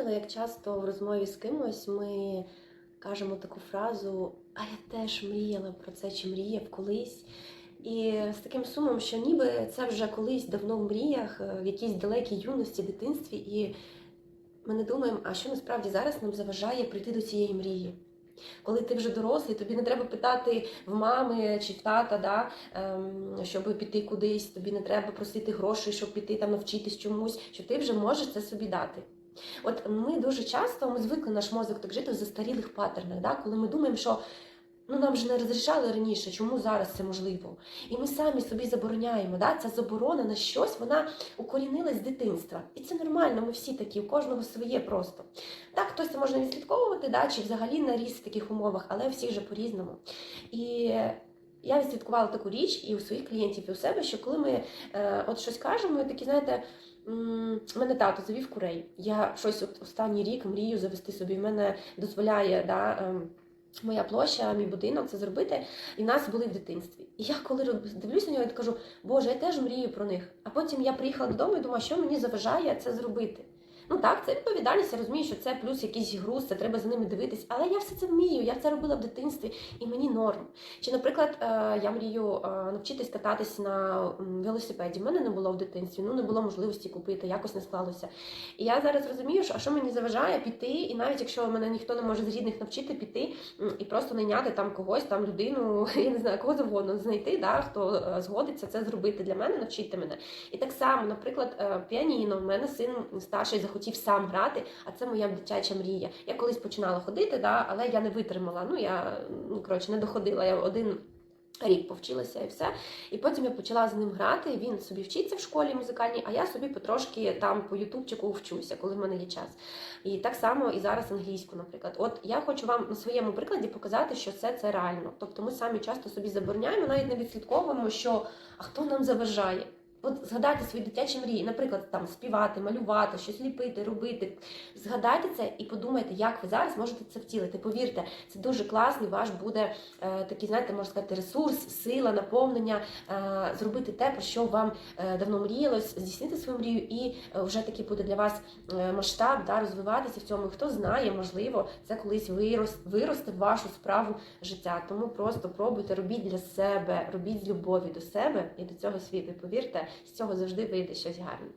помітила, як часто в розмові з кимось ми кажемо таку фразу А я теж мріяла про це чи мріяв колись. І з таким сумом, що ніби це вже колись давно в мріях, е, в якійсь далекій юності, дитинстві, і ми не думаємо, а що насправді зараз нам заважає прийти до цієї мрії. Коли ти вже дорослий, тобі не треба питати в мами чи в тата, да, ем, щоб піти кудись, тобі не треба просити грошей, щоб піти там навчитись чомусь, що ти вже можеш це собі дати. От ми дуже часто ми звикли наш мозок так жити в застарілих паттернах, да, коли ми думаємо, що ну нам же не розрішали раніше, чому зараз це можливо. І ми самі собі забороняємо. Да? Ця заборона на щось, вона укорінилась з дитинства. І це нормально, ми всі такі, у кожного своє просто. Так, хтось це може відслідковувати, да, чи взагалі наріс в таких умовах, але всі вже по-різному. І я відслідкувала таку річ і у своїх клієнтів, і у себе, що коли ми е, от щось кажемо, ми такі, знаєте, мене тато завів курей. Я щось от останній рік мрію завести собі. В мене дозволяє да, ем, моя площа, мій будинок це зробити. І нас були в дитинстві. І я коли дивлюсь на нього, я кажу, Боже, я теж мрію про них. А потім я приїхала додому і думаю, що мені заважає це зробити. Ну так, це відповідальність, я розумію, що це плюс якийсь груз, це треба за ними дивитись. Але я все це вмію, я це робила в дитинстві, і мені норм. Чи, наприклад, е, я мрію е, навчитись кататись на велосипеді. У мене не було в дитинстві, ну не було можливості купити, якось не склалося. І я зараз розумію, що а що мені заважає піти, і навіть якщо мене ніхто не може з рідних навчити піти і просто найняти там когось, там людину, я не знаю, кого завгодно знайти, да, хто е, згодиться це зробити для мене, навчити мене. І так само, наприклад, піаніно, в мене син старший захотів сам грати, а це моя дитяча мрія. Я колись починала ходити, да, але я не витримала. Ну я ну коротше не доходила. Я один. Рік повчилася і все. І потім я почала з ним грати. Він собі вчиться в школі музикальній, а я собі потрошки там по ютубчику вчуся, коли в мене є час. І так само і зараз англійську, наприклад. От я хочу вам на своєму прикладі показати, що це, це реально. Тобто ми самі часто собі забороняємо, навіть не відслідковуємо, що а хто нам заважає. От згадайте свої дитячі мрії, наприклад, там співати, малювати, щось ліпити, робити. Згадайте це і подумайте, як ви зараз можете це втілити. Повірте, це дуже класний ваш буде е, такий, знаєте, можна сказати, ресурс, сила, наповнення, е, зробити те, про що вам е, давно мріялось, здійснити свою мрію, і е, вже такий буде для вас е, масштаб, да, розвиватися в цьому. І Хто знає, можливо, це колись вирос, виросте в вашу справу життя. Тому просто пробуйте, робіть для себе, робіть з любові до себе і до цього світу. Повірте, з цього завжди вийде щось гарне.